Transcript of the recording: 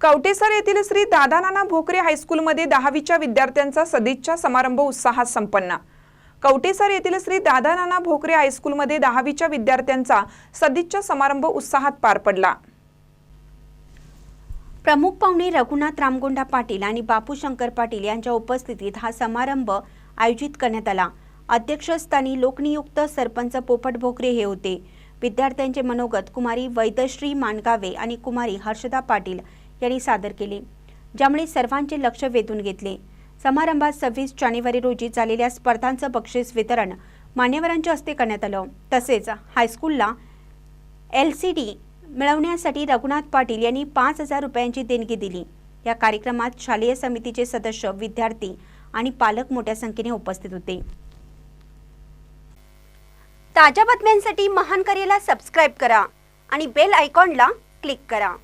कवटेसर येथील श्री दादानाना भोकरे हायस्कूलमध्ये दहावीच्या विद्यार्थ्यांचा सदिच्छा समारंभ उत्साहात संपन्न. कवटेसर येथील श्री दादानाना भोकरे हायस्कूलमध्ये दहावीच्या विद्यार्थ्यांचा सदिच्छा समारंभ उत्साहात पार पडला. प्रमुख पाहुणे रघुनाथ रामगोंडा पाटील आणि बापू शंकर पाटील यांच्या उपस्थितीत हा समारंभ आयोजित करण्यात आला. अध्यक्षस्थानी लोकनियुक्त सरपंच पोपट भोकरे हे होते. विद्यार्थ्यांचे मनोगत कुमारी वैदश्री मानगावे आणि कुमारी हर्षदा पाटील यांनी सादर केले. ज्यामुळे सर्वांचे लक्ष वेधून घेतले. समारंभात सव्वीस जानेवारी रोजी झालेल्या स्पर्धांचं बक्षीस वितरण मान्यवरांच्या हस्ते करण्यात आलं. तसेच हायस्कूलला एल सी डी मिळवण्यासाठी रघुनाथ पाटील यांनी पाच हजार रुपयांची देणगी दिली. या कार्यक्रमात शालेय समितीचे सदस्य विद्यार्थी आणि पालक मोठ्या संख्येने उपस्थित होते. ताज्या बातम्यांसाठी महान करेला सबस्क्राईब करा आणि बेल आयकॉनला क्लिक करा.